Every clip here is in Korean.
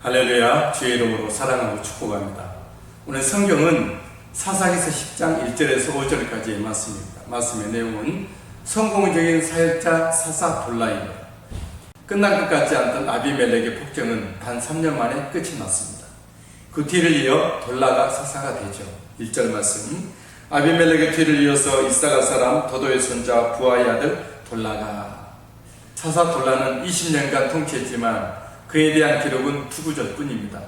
할렐루야 주의 이름으로 사랑하고 축복합니다. 오늘 성경은 사사기서 10장 1절에서 5절까지의 말씀입니다. 말씀의 내용은 성공적인 사역자 사사 돌라입니다. 끝날 것 같지 않던 아비멜렉의 폭정은 단 3년 만에 끝이 났습니다. 그 뒤를 이어 돌라가 사사가 되죠. 1절 말씀 아비멜렉의 뒤를 이어서 이사가 사람 도도의 손자 부하의 아들 돌라가 사사 돌라는 20년간 통치했지만 그에 대한 기록은 투구절 뿐입니다.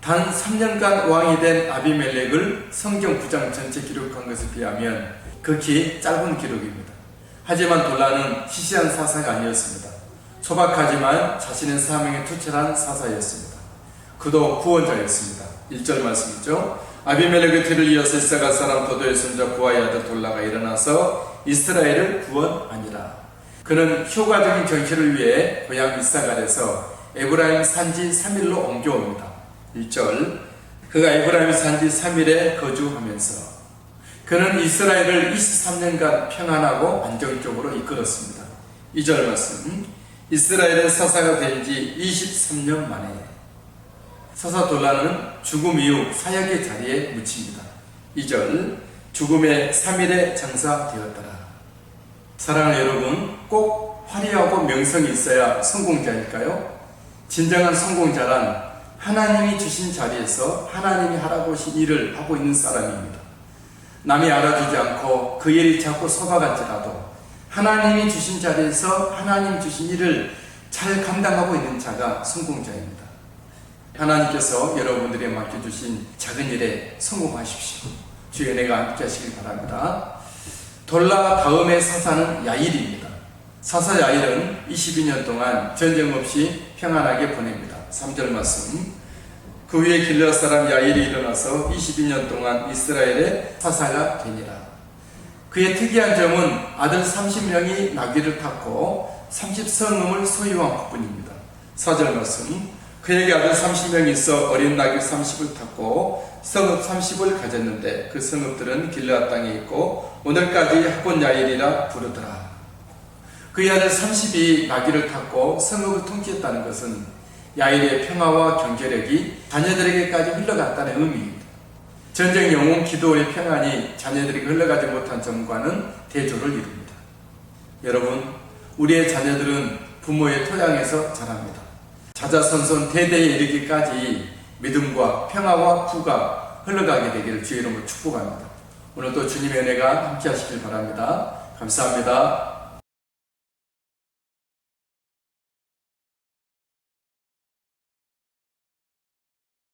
단 3년간 왕이 된 아비멜렉을 성경 9장 전체 기록한 것에 비하면 극히 짧은 기록입니다. 하지만 돌라는 시시한 사사가 아니었습니다. 소박하지만 자신의 사명에 투철한 사사였습니다. 그도 구원자였습니다. 1절 말씀이죠. 아비멜렉의 뒤를 이어서 이사가 사람 도도의 손자 부하의 아들 돌라가 일어나서 이스라엘을 구원하니라. 그는 효과적인 정치를 위해 고향 이사갈에서 에브라임 산지 3일로 옮겨옵니다. 1절 그가 에브라임 산지 3일에 거주하면서 그는 이스라엘을 23년간 평안하고 안정적으로 이끌었습니다. 2절 말씀 이스라엘의 사사가 된 지 23년 만에 사사 돌라는 죽음 이후 사역의 자리에 묻힙니다. 2절 죽음의 3일에 장사되었더라. 사랑하는 여러분 꼭 화려하고 명성이 있어야 성공자일까요? 진정한 성공자란 하나님이 주신 자리에서 하나님이 하라고 하신 일을 하고 있는 사람입니다. 남이 알아주지 않고 그 일이 자꾸 소박할지라도 하나님이 주신 자리에서 하나님 주신 일을 잘 감당하고 있는 자가 성공자입니다. 하나님께서 여러분들이 맡겨주신 작은 일에 성공하십시오. 주의 은혜가 함께 하시길 바랍니다. 돌라 다음의 사사는 야일입니다. 사사 야일은 22년 동안 전쟁 없이 평안하게 보냅니다. 3절 말씀. 그 위에 길러 사람 야일이 일어나서 22년 동안 이스라엘의 사사가 되니라. 그의 특이한 점은 아들 30명이 나귀를 탔고 30성읍을 소유한 부분입니다. 4절 말씀. 그에게 아들 30명이 있어 어린 나귀 30을 탔고 성읍 30을 가졌는데 그 성읍들은 길르앗 땅에 있고 오늘까지 학본 야일이라 부르더라. 그의 아들 30이 나귀를 탔고 성읍을 통치했다는 것은 야일의 평화와 경제력이 자녀들에게까지 흘러갔다는 의미입니다. 전쟁 영웅 기도의 평안이 자녀들에게 흘러가지 못한 점과는 대조를 이룹니다. 여러분, 우리의 자녀들은 부모의 토양에서 자랍니다. 자자손손 대대에 이르기까지 믿음과 평화와 부가 흘러가게 되기를 주의 이름으로 축복합니다. 오늘도 주님의 은혜가 함께 하시길 바랍니다. 감사합니다.